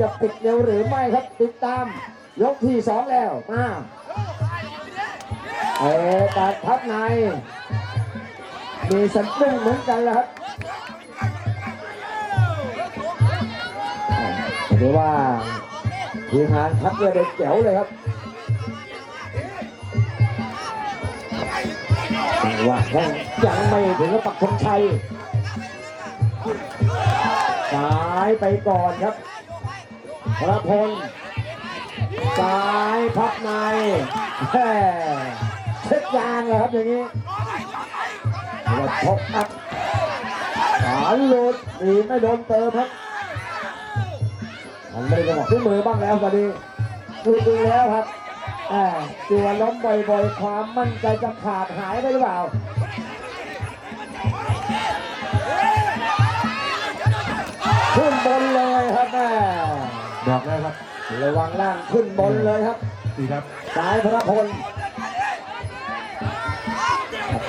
จะปิดเร็วหรือไม่ครับติดตาม ยกที่สองแล้วมาเอตัดทับใน มีสันตุ้งเหมือนกันแล้วครับถือว่าทีมงานทับเรือเด็กแจ๋วเลยครับจังหวะแข้งยังไม่ถึงกับปักธงชัยซ้ายไปก่อนครับ พระพลซ้ายพับในแม่เช็ดยางเลยครับอย่างนี้เดือดพบอักขาหลุดดีไม่โดนเติมครับมันไม่ได้บอกที่มือบ้างแล้วตอนนี้ดูดูแล้วครับแหมตัวล้มบ่อยๆ ความมั่นใจจะขาดหายไปหรือเปล่าขึ้นบนเลยครับ อกแล้วครับระวังล่างขึ้นบนเลยครับดีครับซ้ายพระพล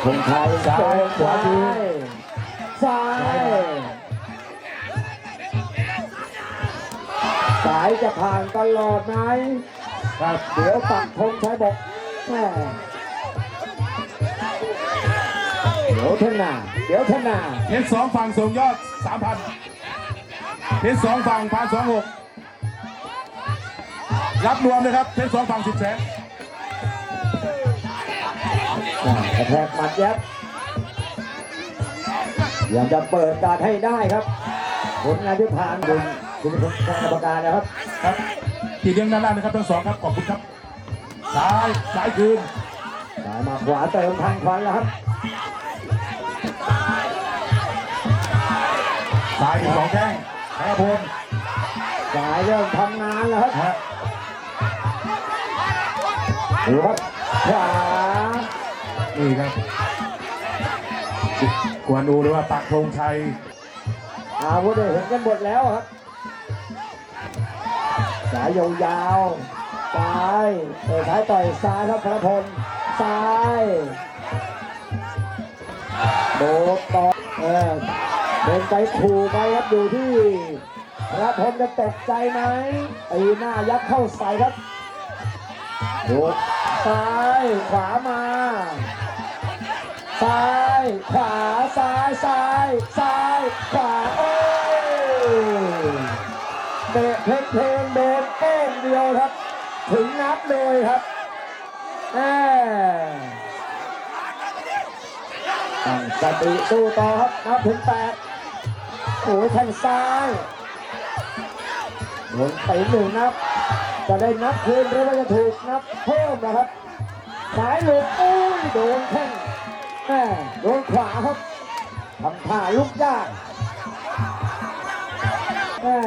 คงไทยซ้ายขวาดีซ้ายสายจะผ่านตลอดไหมครับเดี๋ยวปักธงชัยบอกแม่เดี๋ยวเท่านาเดี๋ยวเท่านาเพชรสองฝั่งส่งยอดสามพันเพชรสองฝั่งพันสองหก รับรวมเลยครับเพชรสองฝั่งสิบแสนอ่ากระแทกหมัดยับยังจะเปิดการให้ได้ครับ ผลงานที่ผ่านคุณคุณเป็นคณะกรรมการนะครับครับทีเลี้ยงด้านล่างนะครับทั้งสองครับขอบคุณครับซ้ายซ้ายคืนสายมาขวาเติมทางควันแล้วครับซ้ายอีกสองแข้งแพ้พลสายเริ่มทำงานแล้วครับนะฮะ ดูครับขวานี่ครับกวนอูหรือว่าปักธงชัยอาวุธเห็นกันหมดแล้วครับ สายยาวๆซ้ายเตะท้ายต่อยซ้ายครับพระพลซ้ายโดดต่อเออเดินไปขู่ไปครับอยู่ที่ พระพลจะตกใจไหมตีหน้ายัดเข้าใส่ครับโดดซ้ายขวามา ซ้ายขวาซ้ายซ้ายซ้ายขวาโอ้เบะเพลงเพลงเบนเป้งเดียวครับ ถึงนับเลยครับแหมตั้งสติสู้ต่อครับนับถึงแปดโอ้ยแทงซ้าย โดนไปหนึ่งนับ จะได้นับคืนหรือว่าจะถูกนับเพิ่มนะครับ สายหลุดอุ้ยโดนแข้งแม่โดนขวาครับทำท่าลุกยากแม่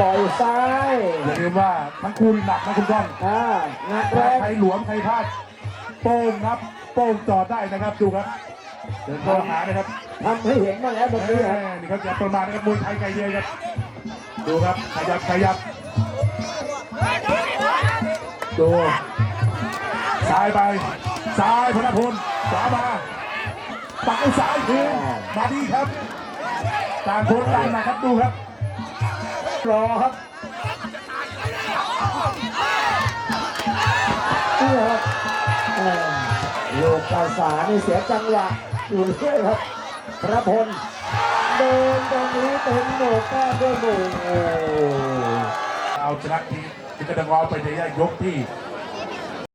ต่อยซ้ายอย่าลืมว่าทั้งคู่นี่หนักนะคุณก้องอ่าหนักแรถ้างใครหลวมใครพลาดโป้งครับโป้งจอดได้นะครับดูครับ เดินเข้าหานะครับทำให้เห็นมาแล้วแบบเอนี้อครับนี่ครับอย่าประมาทนะครับมวยไทยไก่เดียครับดูครับขยับขยับดูซ้ายไปซ้ายพลพลขวามาปักด้วยซ้ายคืนมาดีครับต่างคนต่างหนะครับดูครับรอครับ ลูกกาสารในเสียจังหวะอยู่เรื่อยครับพระพลเดินตรงนี้เต็มโหนกแก้ด้วยหนูเอาชนะทีที่กระดังออไปในยกที่